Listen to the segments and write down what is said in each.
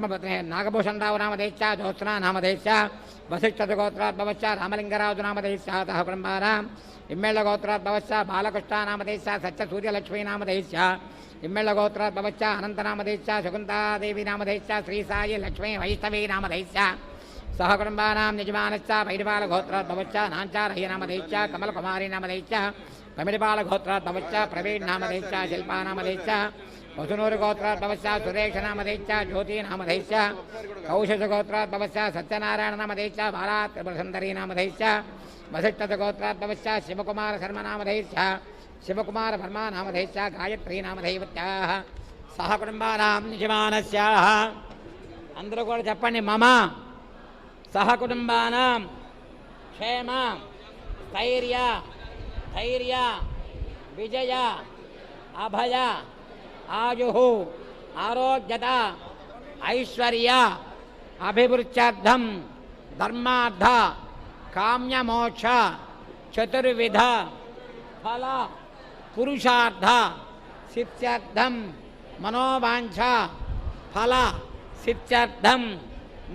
ధర్మపత్ని నాగభూషణరావు నామధేశ్చ జ్యోత్స్నా నామధేశ్చ వశిష్ఠగోత్రాద్భవశ్చ రామలింగరాజు నామధేశ్చ సహ కుటుంబానాం ఇమ్మెళ్ళ బాలకృష్ణ నామధేశ్చ సత్య సూర్యలక్ష్మీ నామధేశ్చ ఇమ్మెళ్ళ గోత్రాద్భవశ్చ అనంతనామధేశ్చ శకుంతాదేవి నామధేశ్చ శ్రీ సాయి లక్ష్మీ వైష్ణవీ నామధేశ్చ సహకుటుంబానాం యజమానశ్చ వైడిపాల గోత్రాద్భవశ్చ నాంచారయ్య నామధేశ్చ కమలకుమారి నామధేశ్చ కమిడిపాల గోత్రాద్భవశ్చ ప్రవీణ్ నామధేశ్చ శిల్పా నామధేశ్చ వసునూరు గోత్రాద్భవశ్చ సురేష నామధేశ్చ జ్యోతి నామధేశ్చ కౌశజ గోత్రాద్భవశ్చ సత్యనారాయణ నామధేశ్చ బాలా త్రిపురసుందరీ నామధేశ్చ వసిష్ఠత గోత్రాద్భవశ్చ శివకుమార శర్మ నామధేశ్చ శివకుమార వర్మ నామధేశ్చ గాయత్రీ నామధైవత్యాः సహ కుటుంబానాం యజమానస్యాः అందరూ కూడా చెప్పండి మమ సహ కుటుంబానాం క్షేమ స్థైర్య ధైర్య విజయ అభయ ఆయు ఆరోగ్యత ఐశ్వర్య అభివృత్యర్థం ధర్మార్థ కామ్యమోక్ష చతుర్విధ ఫల పురుషార్థ సిత్యర్థం మనోవాంఛ ఫల సిత్యర్థం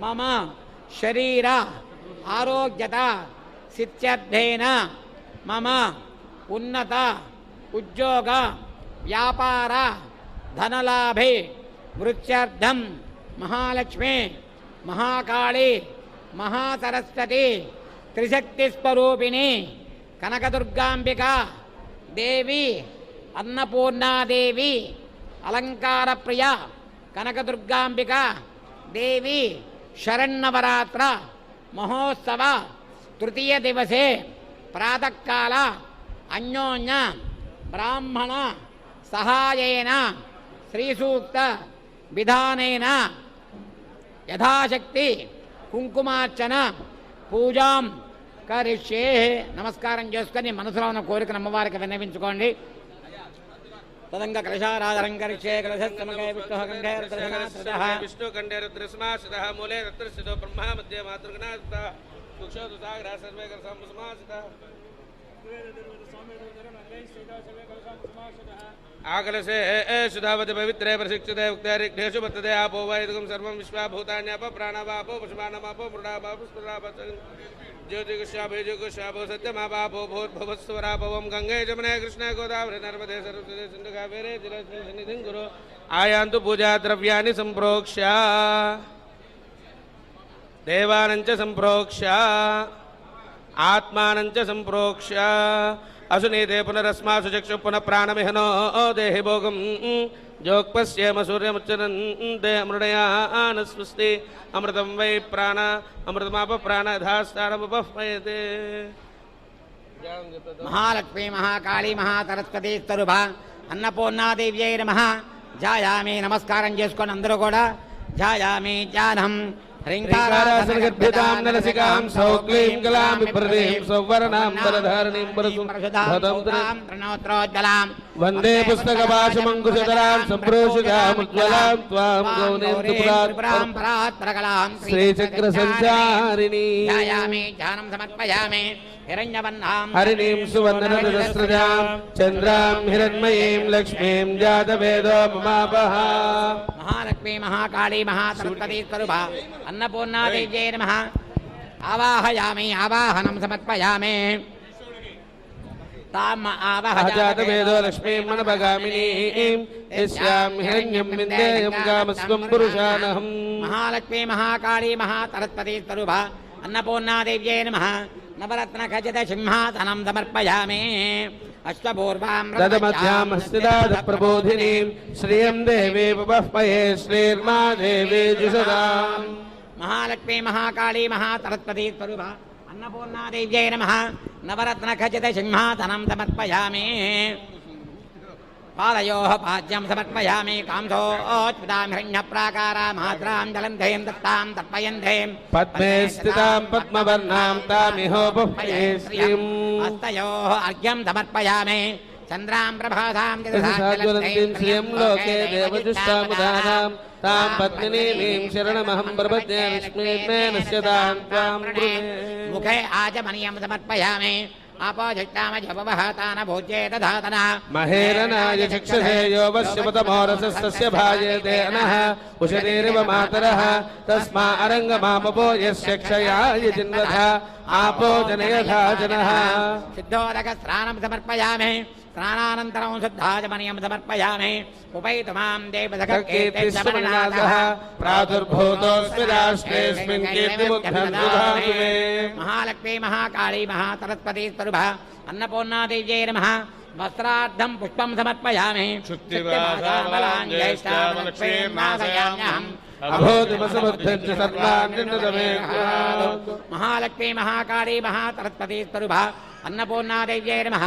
మమ శరీర ఆరోగ్యత సిత్యర్థేన మమ ఉన్నత ఉద్యోగ వ్యాపార ధనలాభే వృత్యర్థం మహాలక్ష్మి మహాకాళి మహాసరస్వతి త్రిశక్తి స్వరూపిణి కనకదుర్గాంబిక దేవి అన్నపూర్ణాదేవి అలంకారప్రియ కనకదుర్గాంబిక దేవి శరణవరాత్ర మహోత్సవ తృతీయ దివసే ప్రాతకాల అన్యోన్య బ్రాహ్మణ సహాయేన శ్రీసూక్త విధానేన యథాశక్తి కుంకుమార్చన పూజాం కరిష్యే. నమస్కారం చేసుకొని మనసులో ఉన్న కోరికను అమ్మవారికి విన్నవించుకోండి. తదంగ కలశారాధరం కరిష్యే. కలశస్తమకే విష్ణు కంఠే రుద్రశనాశ్రితః. విష్ణుకంఠే రుద్రసమాశ్రితः మూలే రత్రస్థితో బ్రహ్మ మధ్య సాగర సర్వే సమాశ్రితः आकलसे शुधावति पवित्रे, प्रशिक्षते, उक्तरिक्तेषु वर्तते, आपो प्राणवापो सत्यमापापो गङ्गे कृष्णे, गोदावरे, नर्मदे, सरस्वते, सिन्धुकावेरे गुरु, आयान्तु पूजाद्रव्याणि सम्प्रोक्ष्य। देवानञ्च सम्प्रोक्ष्य। आत्मानञ्च सम्प्रोक्ष्य। అసునీతే పునరస్మాసు చక్షు పునః ప్రాణమిహనో దేహి భోగం. జోక్పశ్యేమ సూర్యముచ్చనంతే మృడయాన స్వస్తి. అమృతం వై ప్రాణ అమృతమాప ప్రాణధాస్థానముపహ్మయతే మహాలక్ష్మీ మహాకాళీ మహాసరస్వతి స్వరూప అన్నపూర్ణాదేవ్యై నమ. జాయామి నమస్కారం చేసుకొని అందరూ కూడా జాయామి జానం. రింకారాసనగర్భితాం నలసికాం సౌక్లీం కలాం విప్రదీం సౌవర్ణాం వరధారణీం వరసుధాం ప్రణోత్రోజ్జలాం వందే పుస్తక భాషమంకుశదరాం సంప్రోషితాం ఉజ్వలాం త్వాం పరాత్రకలాం సంచారిణి సమర్పయామి हरिणीं सुवन्दनसहस्रजां चन्द्रां हिरण्मयीं लक्ष्मीं जातवेदो ममापः महालक्ष्मी महाकाली महासरस्वती स्वरूपा अन्नपूर्णादेव्यै नमः आवाहयामि आवाहनं समर्पयामि जातवेदो लक्ष्मीं मनपगामिनीं यस्यां हिरण्यं विन्देयं गामस्वं पुरुषानहं महालक्ष्मी महाकाली महासरस्वती स्वरूपा अन्नपूर्णादेव्यै नमः నవరత్నఖచిత సింహాసనం సమర్పయామి అశ్వపూర్వామధ్యామస్తిదాదప్రబోధినీం శ్రియం దేవీ పుపఃపయే శ్రీర్మా దేవీ జుషదా మహాలక్ష్మీ మహాకాళీ మహాసరస్వతీ స్వరూప అన్నపూర్ణాదేవ్యై నమ నవరత్నఖచిత సింహాసనం సమర్పయామి पादयोः पाद्यं समर्पयामि कांसोच्युतां हिरण्यप्राकारा मात्रां जलन्धें दत्तां तर्पयन्धें पद्मे स्थितां पद्मवर्णां तामिहोपह्ये श्रियम् हस्तयोः अर्घ्यं समर्पयामि चन्द्रां प्रभासां जलन्धें श्रियं लोके देवजुष्टामुदानां तां पत्नीं शरणमहं प्रपद्ये विस्मेन नश्यतां त्वां मुखे आचमनीयं समर्पयामि आपाझट्टामजपवहातान भोज्येत धातना महेरनाय चक्षुषे योवश्यपतमोरसस्तस्य भाजेते नः उषतीरिव मातरः तस्मा अरङ्गमापो यस्य क्षयाय जिन्वथा आपो जनयथा जनः। सिद्धोदकस्नानं समर्पयामि। స్నానానంతరం శుద్ధాజమనియం సమర్పయామి ఉపైతు మాం మహాలక్ష్మీ మహాకాళీ మహాసరస్వతీ స్వరూప. అన్నపూర్ణాదేవ్యై నమ. వస్త్రార్థం పుష్పం సమర్పయామి. महालक्ष्मी महाकाली महासरस्वती स्वरूप अन्नपूर्णादेव्यै नमः।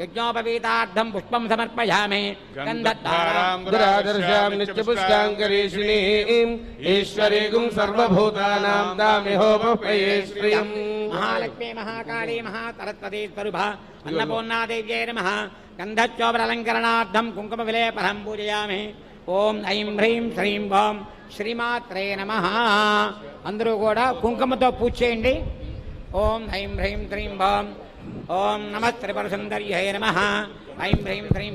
यज्ञोपवीतार्थं पुष्पं समर्पयामि। गन्धद्वारां दुरादर्शां नित्यपुष्टाङ्करीषिणीम् ईश्वरीगुं सर्वभूतानां दामिहोपये श्रियम् महालक्ष्मी महाकाली महासरस्वती स्वरूप अन्नपूर्णादेव्यै नमः। गन्धच्चोपरलङ्करणार्थं कुङ्कुमविलेपनं पूजयामि। ఓం ఐం హ్రీం శ్రీం ఓం శ్రీమాత్రే నమ. అందరూ కూడా కుంకుమతో పూజ చేయండి. ఓం ఐం హ్రీం శ్రీం ఓం ఓం నమ త్రిపురసుందర్యై నమ. ఐం హ్రీం శ్రీం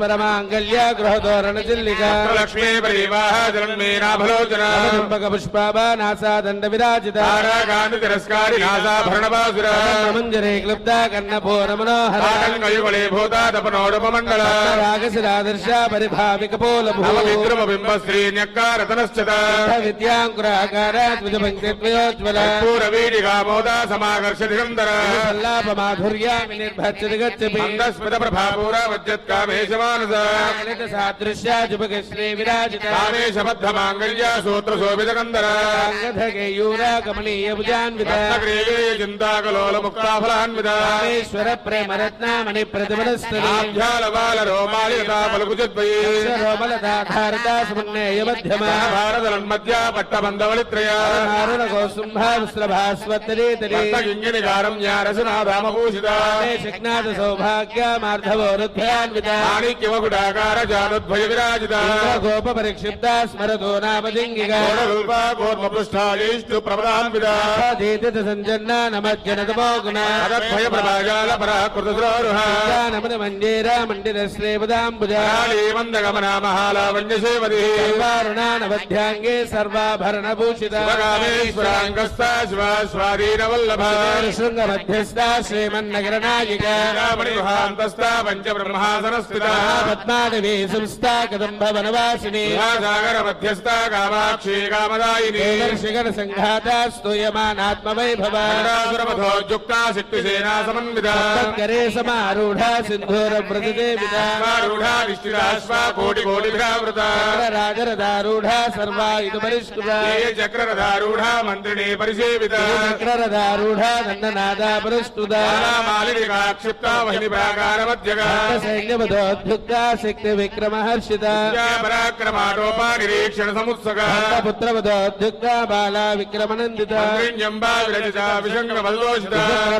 परमांगल्य गृहधोरण चिल्लिका लक्ष्मी परिवाह जन्मीनाभलोचना चंपक पुष्पाबानासा दंड विराजिता गांधी तिरस्कारी नासा भरणबासुर मंजरे क्लुप्ता कन्नभोर मनोहर कंगयुगले भूता तपनोरुपमंडल रागशिरादर्शा परिभाविक पोल भूमिद्रुमबिंब श्री न्यक्कारतनश्चत विद्यांकुराकार द्विजपंक्तिद्वयोज्वल पूरवीडिका मोदा समाकर्ष दिगंधर सल्लाप माधुर्या विनिर्भच्य दिगच्छ वज्जत रत्नग्रीवे चिन्ताकलोलमुक्ताफलान्विता रामेश्वर प्रेम रत्नामणि प्रतिमनस्तरी आभ्यालबालरोमालिता पलकुचिद्वयी रोमलदाधारता समन्वय मध्यमा भारतलन्मध्या पट्टबन्धवलित्रया हारुणकोसुम्भावस्त्रभास्वत्तरी तरी रत्नगिङ्गिनिकारं సమన్విత మాణిక్యమకుటాకార జానుద్వయ విరాజిత గోప పరిక్షిప్త స్మరతో నామజింగిగా ప్రపదాన్విత సంజన్న నమజ్జనతమోగుణ రథద్వయ ప్రభాజాల పరాకృతద్రోరుహ నమన మంజేర మండిర శ్రేపదాంబుజామందగమనా మహాలావణ్యసేవతి సర్వారుణానవధ్యాంగే సర్వాభరణభూషితాంగస్తా శివా స్వాధీనవల్లభ శృంగ మధ్యస్థ శ్రీమన్నగరనాయిక పంచ బ్రహ్మా సింహాసనస్థితా పద్మానవే సంస్థా కదంబ వనవాసిని. సాగర మధ్యస్థా కామాక్షి కామదాయిని. శిఖర సంఘాత స్తూయమానాత్మ వైభవ రాసురమధోజుక్తా శక్తిసేనా సమన్విత. కరే సమారూఢ సింధూర ప్రతిదేవితారూఢా నిశ్చిరాశ్వా కోటి కోటిభిరావృత రాజరథారూఢ సర్వా ఇదు పరిష్కృత. చక్రరథారూఢ సైన్య పంచవదోద్భుక్త శక్తి విక్రమహర్షిత. పరాక్రమారోపా నిరీక్షణ సముత్సక. పుత్రవదోద్భుక్త బాల విక్రమనందిత.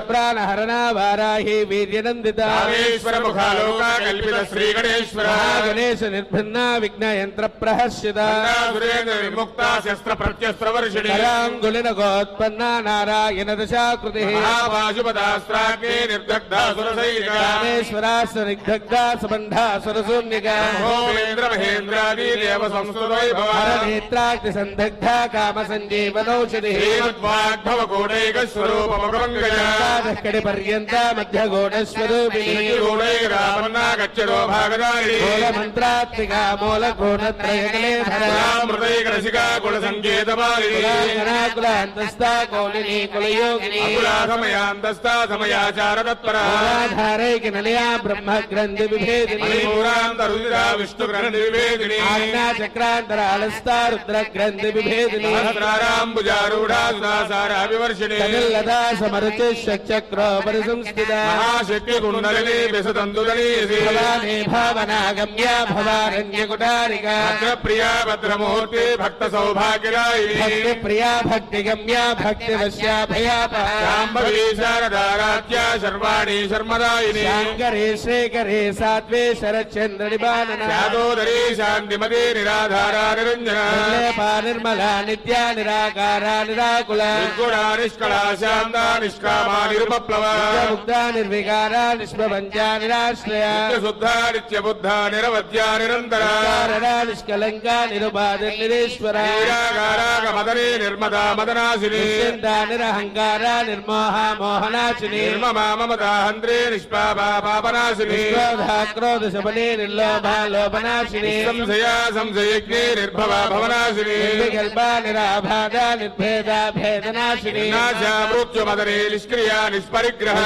ప్రాణహరణ వారాహి వీర్యనందిత. శ్రీ గణేశ్వర గణేశ నిర్భిన్న విఘ్న యంత్ర ప్రహర్షిత విముక్త శస్త్ర ప్రత్యస్త్ర వర్షిణి. గోత్పన్న నారాయణ దశాకృతి. నిర్దగ్ధ సురసైనిక సుబంధా సురశూన్యగా ఓమేంద్ర మహేంద్రాది దేవ సంస్కృతై భవనేత్రాగ్ని సందగ్ధ కామ సంజీవనౌషధి హేమద్వాగ్భవ గోడైక స్వరూపమగంగయాదక్కడి పర్యంత మధ్య గోడ స్వరూపిణి గోడై రామన్నా గచ్చరో భాగదారి మూల మంత్రాత్మిక మూల గుణత్రయగలే ధరామృతైక బ్రహ్మ గ్రంథి వివేదిని ఆజ్ఞా చక్రాంతరాళస్థా రుద్ర గ్రంథి విభేదిని వివర్షిణి కనిల్లదా సమరుచి చక్రో పరిసంస్థిత మహాశక్తి కుండలిని విసతంతుదని భవానీ భావనాగమ్య భవారణ్యకుటారిక ప్రియా భద్రమూర్తి భక్త సౌభాగ్యరాయిని భక్తి ప్రియా భక్తి గమ్య భక్తి వశ్యా భయాపహ శాంభవీ శారదారాధ్య శర్వాణి శర్మదాయిని. శాంకరే శ్రీకరే సాత్వే శరచంద్ర నిబానన శాదోదరీ శాంతిమతి నిరాధారా నిరంజన నిర్లేపా నిర్మలా నిత్యా నిరాకార నిరాకుల నిర్గుణ నిష్కళా శాంత నిష్కామా నిరుపప్లవ ముక్త నిర్వికార నిష్ప్రపంచ నిరాశ్రయ శుద్ధ నిత్య బుద్ధ నిరవధ్య నిరంతర కారణ నిష్కలంక నిరుపాద నిరీశ్వర నీరాగారాగ మదనే నిర్మదా మదనాశిని నిశ్చింత నిరహంకార నిర్మోహ మోహనాశిని నిర్మమా మమదాహంత్రే నిష్పాపా పాపనాశిని క్రోధ క్రోధ శమనే నిర్లోభ లోభనాశిని సంశయా సంశయజ్ఞే నిర్భవ భవనాశిని నిర్వికల్ప నిరాబాధ నిర్భేద భేదనాశిని నాశా మృత్యు మదనే నిష్క్రియా నిష్పరిగ్రహ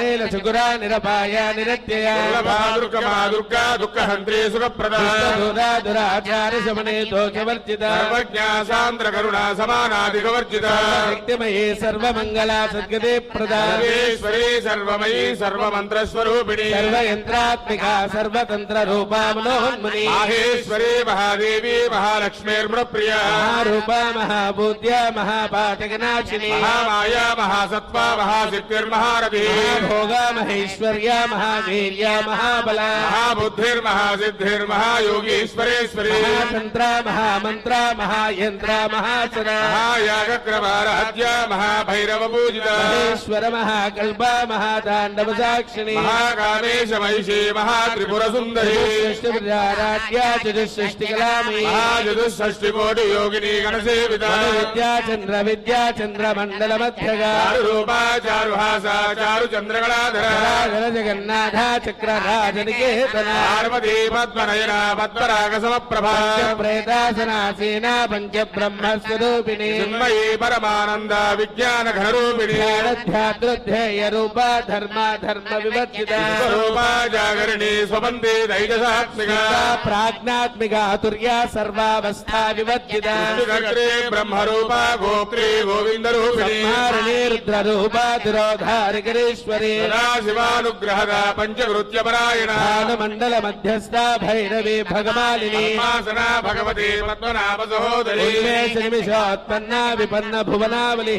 నీల సుగురా నిరపాయ నిరత్యయ దుర్లభా దుర్గమా దుర్గా దుఃఖహంత్రే సుఖప్రద దురా దురాచార శమనే దోషవర్జిత సర్వజ్ఞా సాంద్ర కరుణ सर्वात्मिका सर्वतंत्र रूपा मनोहन्मुनि महेश्वरी महादेवी महालक्ष्मीर्मृप्रिय महारूपा महाभूत्य महापाटकनाशिनी। महामाया महासत्वा महासिद्धिर्महारथी। भोगा महेश्वर्या महावीर्या महाबला। महाबुद्धिर्महासिद्धिर्महायोगीश्वरेश्वरी। महातंत्रा महामंत्रा महायंत्रा महासना महायागक्रमाराध्या महाभैरवपूजिता। महेश्वर महाकल्पा महाताण्डवसाक्षिणी। महाकामेश महिषी మహాసర మహాయాగక్రమారాధ్య మహాభైరవ పూజిత మహేశ్వర మహాకల్ప మహాతాండవ సాక్షిణి మహాకామేశ మహిషీ మహాత్రిపుర సుందరి చతుష్టిరాధ్య చతుష్టి కళామి మహాచతుషష్టి కోటి యోగిని గణసేవిత విద్యా చంద్ర విద్యా చంద్ర మండల మధ్యగా చారు రూపా చారు హాస చారు చంద్రగళాధర జగన్నాథ జాగరిణి స్వబందే దైదశాత్మిక ప్రాజ్ఞాత్మిక తుర్య సర్వావస్థా కర్త్రే బ్రహ్మరూపా గోత్రే గోవింద రూపిణి రుద్ర రూప దురోధారికరేశ్వరి శివానుగ్రహద పంచకృత్య పరాయణ మండల మధ్యస్థ భైరవి పద్మాసన భగవతి పద్మనాభ సహోదరి. నిమిషోత్పన్న విపన్న భువనావలి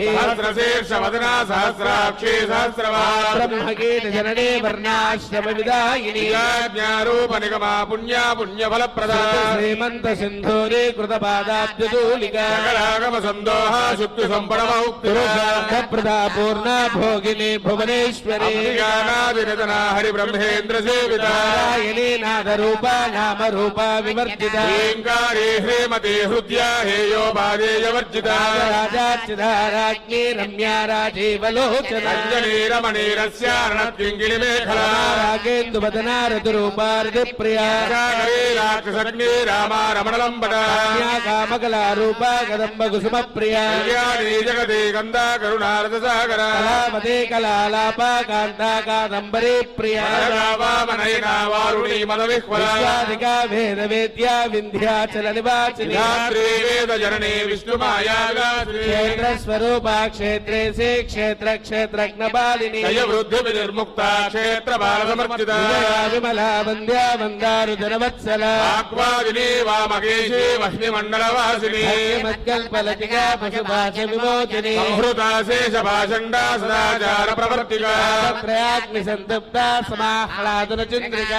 సహస్రాక్షి సహస్రవా బ్రహ్మకీట జననే వర్ణాశ్రమ విదాయిని జ్ఞారూప నిగమా పుణ్య పుణ్య ఫలప్రద శ్రీమంత సింధూరి కృత పాదాబ్జూలిక సకలాగమ సందోహ శుక్తి సంపడమౌక్తి ప్రదా పూర్ణ భోగిని భువనేశ్వరి జ్ఞానాదిరతన హరి బ్రహ్మేంద్ర సేవిత నారాయణీ నాద రూప నామ రూప వివర్జిత శ్రీంకారే హ్రేమతే హృద్యా హేయోపాదేయ వర్జిత రాజాచిదారాజ్ఞి రమ్యా రాజీవలోచన. అంజనీరమణీరస్యారణత్వింగిలి మేఖలా రాగేందు వదనారదు రూపారది ప్రియా రాక్షసగ్ని రామా రమణలంబట. కామకళా రూప కదంబ కుసుమ ప్రియా కళ్యాణీ జగదే గంగా కరుణారద సాగర. కళామతే కళాలాప కాంతా కాదంబరీ ప్రియా. వామనయన వారుణీ మద విహ్వల విశ్వాదిక వేద వేద్య వింధ్యాచల నివాసిని. ధాత్రే వేద జననీ విష్ణుమాయా క్షేత్ర స్వరూప క్షేత్రే క్షేత్ర క్షేత్రజ్ఞ బాలిని. వృద్ధి నిర్ముక్త క్షేత్ర బాల సమర్చిత. విమలా వంద్య వందారు జనవత్సల ఆక్వాదిని వామకేశీ వహ్ని మండలవాసిని మద్కల్పలతిక పశుభాష విమోచని. సంహృత శేష భాషండా సదాచార ప్రవర్తిక త్రయాగ్ని సంతప్త సమాహ్లాదన చంద్రిక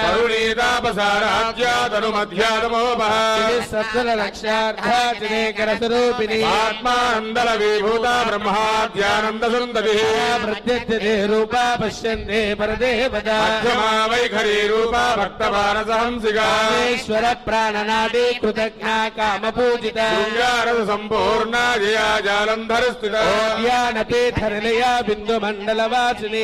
సత్వర రక్షార్థాతిరేకర స్వరూపిణి ఆత్మానందల విభూత బ్రహ్మాధ్యానంద సుందరి ప్రత్యర్థే రూప పశ్యంతే పరదేవత. మధ్యమా వైఖరీ రూప ఈశ్వర ప్రాణనాది కృతజ్ఞ కామ పూజిత శృంగారద సంపూర్ణ జయా జాలంధర స్థిత ధ్యానపీఠనిలయ బిందు మండల వాసిని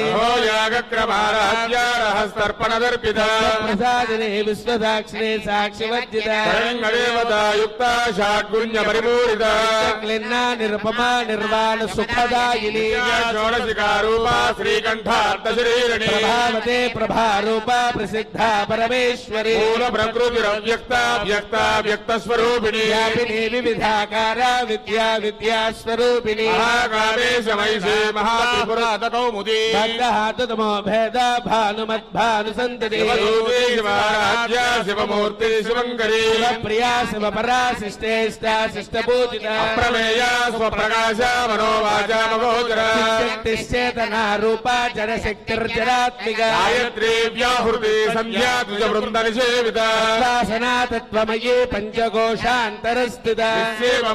యాగక్రమారాధ్యారహస్తర్పణ దర్పిత ప్రసాదిని విశ్వసాక్షిని సాక్షివర్జిత. దేవతాయుక్త షాడ్గుణ్య పరిపూరిత. క్లిన్న నిరుపమా నిర్వాణ సుఖదాయిని. షోడశికారూప శ్రీకంఠార్థ శరీరణి ప్రభావతే ప్రభారూప प्रसिद्धा परमेश्वरी। मूल प्रकृतिरव्यक्ता व्यक्ता व्यक्तस्वरूपिणी व्यापिनी विविधाकारा विद्या विद्यास्वरूपिणी। महाकाले समयसे महात्रिपुरा तटौमुदी भक्तहाततमो भेद भानुमद्भानुसन्तति। शिवंकरी प्रिया शिव परा शिष्टे शिष्ट शिष्टेष्टा प्रमेया स्व प्रकाश मनोवाचा मगोचरा शक्तिश्चेतना रूपा जन जनशक्तिर्जनात्मिका। गायत्री व्याह ఆహృతి సంధ్యాతుజ వృంద నిషేవిత సనాతత్వమయే పంచకోశాంతరస్థిత.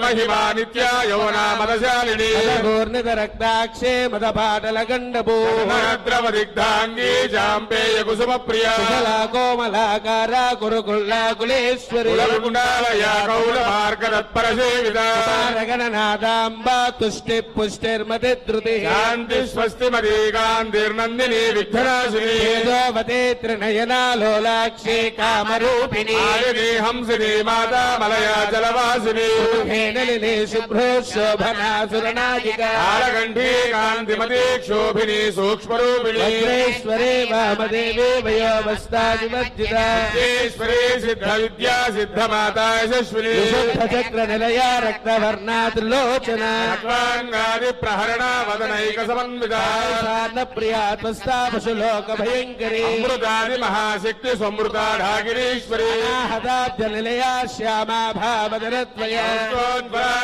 మహిమా నిత్య యౌనా మదశాలిని. పూర్ణిత రక్తాక్షే మద పాటల గండభూ ద్రవదిగ్ధాంగీ జాంబేయ కుసుమ ప్రియ కోమలాకార కురుకుల్లా కులేశ్వరి. సేవిత గణనాదాంబ తుష్టి పుష్టిర్మతి శాంతి స్వస్తి మది గాంధీర్నందిని విఘ్నరాశిని త్రినయనాలోలాక్షే కామరూపిణి. హంసిని మాతా మలయా జలవాసిని. హేనలిని శుభ్రో శోభనా సురనాయిక కాలకంఠీ కాంతిమతి క్షోభిని సూక్ష్మరూపిణి. వజ్రేశ్వరే వామదేవే వయోవస్తాదిమజ్జిత ఈశ్వరీ సిద్ధ విద్యా సిద్ధ మాతా యశస్విని. చక్ర నిలయ రక్తవర్ణా త్రిలోచన ప్రహరణ వదనైక సమన్విత. సార్ణ ప్రియా త్వస్తా పశులోక భయంకరి. అమృతాది మహాశక్తి సమృత ఢాగిరీశ్వరి హతాబ్జ నిలయా శ్యామా భావదరత్వయ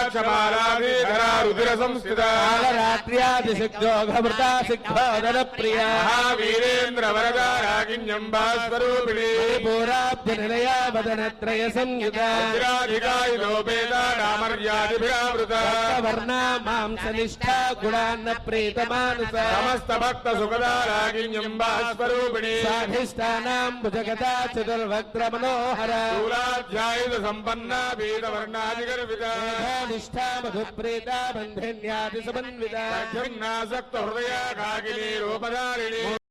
క్షమాలాధీధరా రుధిర సంస్థిత కాలరాత్ర్యాది సిద్ధోఘమృతా సిద్ధోదర ప్రియ మహావీరేంద్ర వరదారాగిణ్యంబా స్వరూపిణి పూరాబ్జ నిలయా వదనత్రయ సంయుత రామర్యాదిభిరావృత వర్ణా మాంస నిష్ఠా గుణాన్న ప్రీతమానస సమస్త భక్త సుఖదారాగిణ్యంబా స్వరూపిణి సాధిష్టానాం భుజగతా చతుర్వక్త్ర మనోహర. స్థూలాధ్యాయుధ సంపన్న వేద వర్ణాదిగర్విత నిష్ఠా మధుప్రీత బంధిన్యాది సమన్విత. హృదయ కాగిని రూపధారిణి.